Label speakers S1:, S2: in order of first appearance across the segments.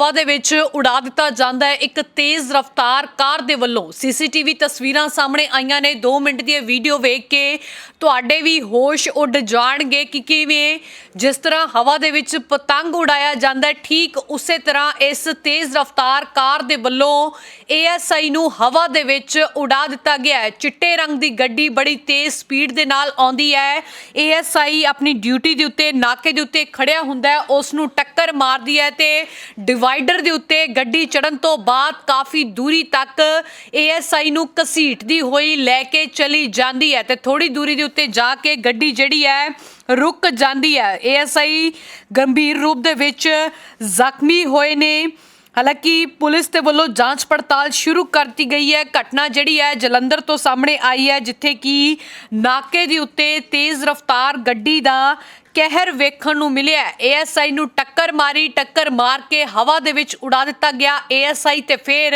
S1: ਹਵਾ ਦੇ ਵਿੱਚ ਉਡਾ ਦਿੱਤਾ ਜਾਂਦਾ ਹੈ। ਇੱਕ ਤੇਜ਼ ਰਫ਼ਤਾਰ ਕਾਰ ਦੇ ਵੱਲੋਂ ਸੀਸੀਟੀਵੀ ਤਸਵੀਰਾਂ ਸਾਹਮਣੇ ਆਈਆਂ ਨੇ। 2 ਮਿੰਟ ਦੀ ਇਹ ਵੀਡੀਓ ਵੇਖ ਕੇ ਤੁਹਾਡੇ ਵੀ ਹੋਸ਼ ਉੱਡ ਜਾਣਗੇ ਕਿ ਕਿਵੇਂ ਜਿਸ ਤਰ੍ਹਾਂ ਹਵਾ ਦੇ ਵਿੱਚ ਪਤੰਗ ਉਡਾਇਆ ਜਾਂਦਾ ਹੈ। ਠੀਕ ਉਸੇ ਤਰ੍ਹਾਂ ਇਸ ਤੇਜ਼ ਰਫ਼ਤਾਰ ਕਾਰ ਦੇ ਵੱਲੋਂ ਏਐਸਆਈ ਨੂੰ ਹਵਾ ਦੇ ਵਿੱਚ ਉਡਾ ਦਿੱਤਾ ਗਿਆ ਹੈ। ਚਿੱਟੇ ਰੰਗ ਦੀ ਗੱਡੀ ਬੜੀ ਤੇਜ਼ ਸਪੀਡ ਦੇ ਨਾਲ ਆਉਂਦੀ ਹੈ। ਏਐਸਆਈ ਆਪਣੀ ਡਿਊਟੀ ਦੇ ਉੱਤੇ, ਨਾਕੇ ਦੇ ਉੱਤੇ ਖੜਿਆ ਹੁੰਦਾ ਹੈ। ਉਸ ਨੂੰ ਟੱਕਰ ਮਾਰਦੀ ਹੈ ਤੇ ਡਿਵਾਈਡਰ ਦੇ ਉੱਤੇ ਗੱਡੀ ਚੜਨ ਤੋਂ ਬਾਅਦ ਕਾਫੀ ਦੂਰੀ ਤੱਕ ਏਐਸਆਈ ਨੂੰ ਘਸੀਟਦੀ ਹੋਈ ਲੈ ਕੇ ਚਲੀ ਜਾਂਦੀ ਹੈ ਤੇ ਥੋੜੀ ਦੂਰੀ ਦੇ ਉੱਤੇ ਜਾ ਕੇ ਗੱਡੀ ਜਿਹੜੀ ਹੈ ਰੁਕ ਜਾਂਦੀ ਹੈ। ਏਐਸਆਈ ਗੰਭੀਰ ਰੂਪ ਦੇ ਵਿੱਚ ਜ਼ਖਮੀ ਹੋਏ ਨੇ। ਹਾਲਾਂਕਿ ਪੁਲਿਸ ਦੇ ਵੱਲੋਂ ਜਾਂਚ ਪੜਤਾਲ ਸ਼ੁਰੂ ਕਰਤੀ ਗਈ ਹੈ। ਘਟਨਾ ਜਿਹੜੀ ਹੈ ਜਲੰਧਰ ਤੋਂ ਸਾਹਮਣੇ ਆਈ ਹੈ, ਜਿੱਥੇ ਕਿ ਨਾਕੇ ਦੇ ਉੱਤੇ ਤੇਜ਼ ਰਫ਼ਤਾਰ ਗੱਡੀ ਦਾ ਕਹਿਰ ਵੇਖਣ ਨੂੰ ਮਿਲਿਆ ਏਐਸਆਈ ਨੂੰ ਟੱਕਰ ਮਾਰੀ, ਟੱਕਰ ਮਾਰ ਕੇ ਹਵਾ ਦੇ ਵਿੱਚ ਉਡਾ ਦਿੱਤਾ ਗਿਆ। ਏਐਸਆਈ ਤੇ ਫਿਰ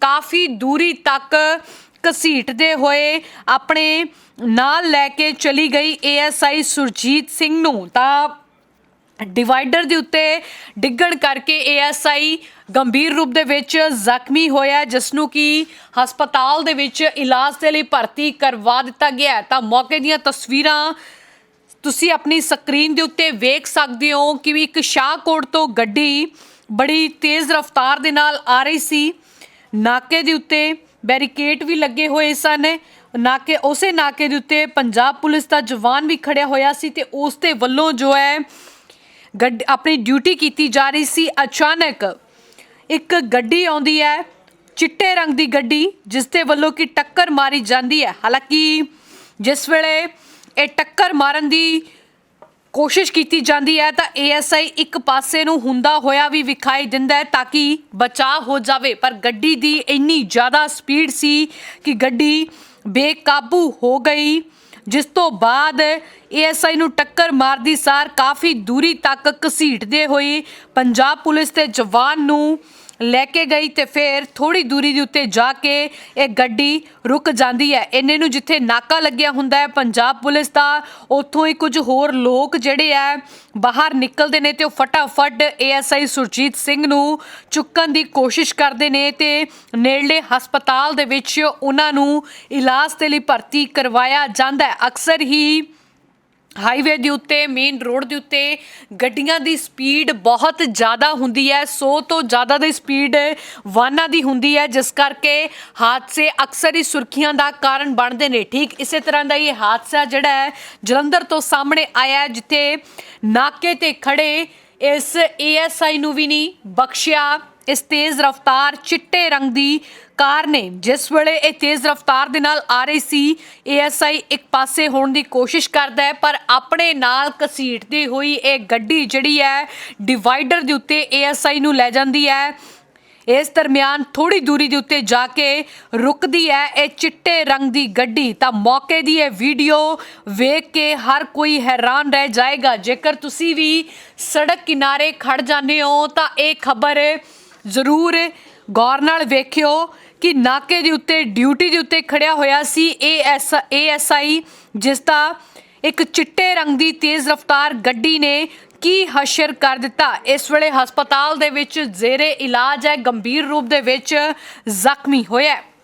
S1: ਕਾਫੀ ਦੂਰੀ ਤੱਕ ਘਸੀਟਦੇ ਹੋਏ ਆਪਣੇ ਨਾਲ ਲੈ ਕੇ ਚਲੀ ਗਈ ਏਐਸਆਈ ਸੁਰਜੀਤ ਸਿੰਘ ਨੂੰ। ਤਾਂ ਡਿਵਾਈਡਰ ਦੇ ਉੱਤੇ ਡਿੱਗਣ ਕਰਕੇ ਏਐਸਆਈ ਗੰਭੀਰ ਰੂਪ ਦੇ ਵਿੱਚ ਜ਼ਖਮੀ ਹੋਇਆ, ਜਿਸ ਨੂੰ ਕਿ ਹਸਪਤਾਲ ਦੇ ਵਿੱਚ ਇਲਾਜ ਦੇ ਲਈ ਭਰਤੀ ਕਰਵਾ ਦਿੱਤਾ ਗਿਆ। ਤਾਂ ਮੌਕੇ ਦੀਆਂ ਤਸਵੀਰਾਂ ਤੁਸੀਂ ਆਪਣੀ ਸਕਰੀਨ ਦੇ ਉੱਤੇ ਵੇਖ ਸਕਦੇ ਹੋ ਕਿ ਵੀ ਇੱਕ ਸ਼ਾਹਕੋਟ ਤੋਂ ਗੱਡੀ ਬੜੀ ਤੇਜ਼ ਰਫ਼ਤਾਰ ਦੇ ਨਾਲ ਆ ਰਹੀ ਸੀ। ਨਾਕੇ ਦੇ ਉੱਤੇ ਬੈਰੀਕੇਡ ਵੀ ਲੱਗੇ ਹੋਏ ਸਨ। ਨਾਕੇ, ਉਸੇ ਨਾਕੇ ਦੇ ਉੱਤੇ ਪੰਜਾਬ ਪੁਲਿਸ ਦਾ ਜਵਾਨ ਵੀ ਖੜਿਆ ਹੋਇਆ ਸੀ ਤੇ ਉਸ ਦੇ ਵੱਲੋਂ ਜੋ ਹੈ ਗੱਡ, ਆਪਣੀ ਡਿਊਟੀ ਕੀਤੀ ਜਾ ਰਹੀ ਸੀ। ਅਚਾਨਕ ਇੱਕ ਗੱਡੀ ਆਉਂਦੀ ਹੈ, ਚਿੱਟੇ ਰੰਗ ਦੀ ਗੱਡੀ, ਜਿਸ ਦੇ ਵੱਲੋਂ ਕਿ ਟੱਕਰ ਮਾਰੀ ਜਾਂਦੀ ਹੈ। ਹਾਲਾਂਕਿ ਜਿਸ ਵੇਲੇ ਇਹ ਟੱਕਰ ਮਾਰਨ ਦੀ ਕੋਸ਼ਿਸ਼ ਕੀਤੀ ਜਾਂਦੀ ਹੈ ਤਾਂ ਏਐਸਆਈ ਇੱਕ ਪਾਸੇ ਨੂੰ ਹੁੰਦਾ ਹੋਇਆ ਵੀ ਵਿਖਾਈ ਦਿੰਦਾ ਹੈ ਤਾਂ ਕਿ ਬਚਾਅ ਹੋ ਜਾਵੇ। ਪਰ ਗੱਡੀ ਦੀ ਇੰਨੀ ਜ਼ਿਆਦਾ ਸਪੀਡ ਸੀ ਕਿ ਗੱਡੀ ਬੇਕਾਬੂ ਹੋ ਗਈ, ਜਿਸ ਤੋਂ ਬਾਅਦ ਏਐਸਆਈ ਨੂੰ ਟੱਕਰ ਮਾਰਦੀ ਸਾਰ ਕਾਫੀ ਦੂਰੀ ਤੱਕ ਘਸੀਟਦੇ ਹੋਏ ਪੰਜਾਬ ਪੁਲਿਸ ਦੇ ਜਵਾਨ ਨੂੰ ਲੈ ਕੇ ਗਈ ਤੇ ਫਿਰ ਥੋੜੀ ਦੂਰੀ ਦੇ ਉੱਤੇ ਜਾ ਕੇ ਇਹ ਗੱਡੀ ਰੁਕ ਜਾਂਦੀ ਹੈ। ਇੰਨੇ ਨੂੰ ਜਿੱਥੇ ਨਾਕਾ ਲੱਗਿਆ ਹੁੰਦਾ ਹੈ, ਪੰਜਾਬ ਪੁਲਿਸ ਦਾ, ਉੱਥੋਂ ਹੀ ਕੁਝ ਹੋਰ ਲੋਕ ਜਿਹੜੇ ਆ, ਬਾਹਰ ਨਿਕਲਦੇ ਨੇ ਤੇ ਉਹ ਫਟਾਫਟ ਏਐਸਆਈ ਸੁਰਜੀਤ ਸਿੰਘ ਨੂੰ ਚੁੱਕਣ ਦੀ ਕੋਸ਼ਿਸ਼ ਕਰਦੇ ਨੇ ਤੇ ਨੇੜਲੇ ਹਸਪਤਾਲ ਦੇ ਵਿੱਚ ਉਹਨਾਂ ਨੂੰ ਇਲਾਜ ਦੇ ਲਈ ਭਰਤੀ ਕਰਵਾਇਆ ਜਾਂਦਾ ਹੈ। ਅਕਸਰ ਹੀ ਹਾਈਵੇ ਦੇ ਉੱਤੇ ਮੇਨ ਰੋਡ ਦੇ ਉੱਤੇ ਗੱਡੀਆਂ ਦੀ ਸਪੀਡ ਬਹੁਤ ਜ਼ਿਆਦਾ ਹੁੰਦੀ ਹੈ। 100 ਤੋਂ ਜ਼ਿਆਦਾ ਦੀ ਸਪੀਡ ਵਾਹਨਾਂ ਦੀ ਹੁੰਦੀ ਹੈ, ਜਿਸ ਕਰਕੇ ਹਾਦਸੇ ਅਕਸਰ ਹੀ ਸੁਰਖੀਆਂ ਦਾ ਕਾਰਨ ਬਣਦੇ ਨੇ। ਠੀਕ ਇਸੇ ਤਰ੍ਹਾਂ ਦਾ ਇਹ ਹਾਦਸਾ ਜਿਹੜਾ ਹੈ, ਜਲੰਧਰ ਤੋਂ ਸਾਹਮਣੇ ਆਇਆ ਹੈ, ਜਿੱਥੇ ਨਾਕੇ ਤੇ ਖੜੇ ਇਸ ਏਐਸਆਈ ਨੂੰ ਵੀ ਨਹੀਂ ਬਖਸ਼ਿਆ। ਇਸ ਤੇਜ਼ ਰਫ਼ਤਾਰ ਚਿੱਟੇ ਰੰਗ ਦੀ ਕਾਰ ਨੇ ਜਿਸ ਵੇਲੇ ਇਹ ਤੇਜ਼ ਰਫ਼ਤਾਰ ਦੇ ਨਾਲ ਆ ਰਹੀ ਸੀ, ਏਐਸਆਈ ਇੱਕ ਪਾਸੇ ਹੋਣ ਦੀ ਕੋਸ਼ਿਸ਼ ਕਰਦਾ ਹੈ, ਪਰ ਆਪਣੇ ਨਾਲ ਘਸੀਟਦੀ ਹੋਈ ਇਹ ਗੱਡੀ ਜਿਹੜੀ ਹੈ, ਡਿਵਾਈਡਰ ਦੇ ਉੱਤੇ ਏਐਸਆਈ ਨੂੰ ਲੈ ਜਾਂਦੀ ਹੈ। ਇਸ ਦਰਮਿਆਨ ਥੋੜੀ ਦੂਰੀ ਦੇ ਉੱਤੇ ਜਾ ਕੇ ਰੁਕਦੀ ਹੈ ਇਹ ਚਿੱਟੇ ਰੰਗ ਦੀ ਗੱਡੀ। ਤਾਂ ਮੌਕੇ ਦੀ ਇਹ ਵੀਡੀਓ ਵੇਖ ਕੇ ਹਰ ਕੋਈ ਹੈਰਾਨ ਰਹਿ ਜਾਏਗਾ। ਜੇਕਰ ਤੁਸੀਂ ਵੀ ਸੜਕ ਕਿਨਾਰੇ ਖੜ ਜਾਂਦੇ ਹੋ, ਤਾਂ ਇਹ ਖਬਰ ਜ਼ਰੂਰ ਗੌਰ ਨਾਲ ਵੇਖਿਓ ਕਿ ਨਾਕੇ ਦੇ ਉੱਤੇ, ਡਿਊਟੀ ਦੇ ਉੱਤੇ ਖੜਿਆ ਹੋਇਆ ਸੀ ਏਐਸ ਏਐਸਆਈ ਜਿਸ ਦਾ ਇੱਕ ਚਿੱਟੇ ਰੰਗ ਦੀ ਤੇਜ਼ ਰਫ਼ਤਾਰ ਗੱਡੀ ਨੇ ਕੀ ਹਸ਼ਰ ਕਰ ਦਿੱਤਾ। ਇਸ ਵੇਲੇ ਹਸਪਤਾਲ ਦੇ ਵਿੱਚ ਜ਼ੇਰੇ ਇਲਾਜ ਹੈ, ਗੰਭੀਰ ਰੂਪ ਦੇ ਵਿੱਚ ਜ਼ਖਮੀ ਹੋਇਆ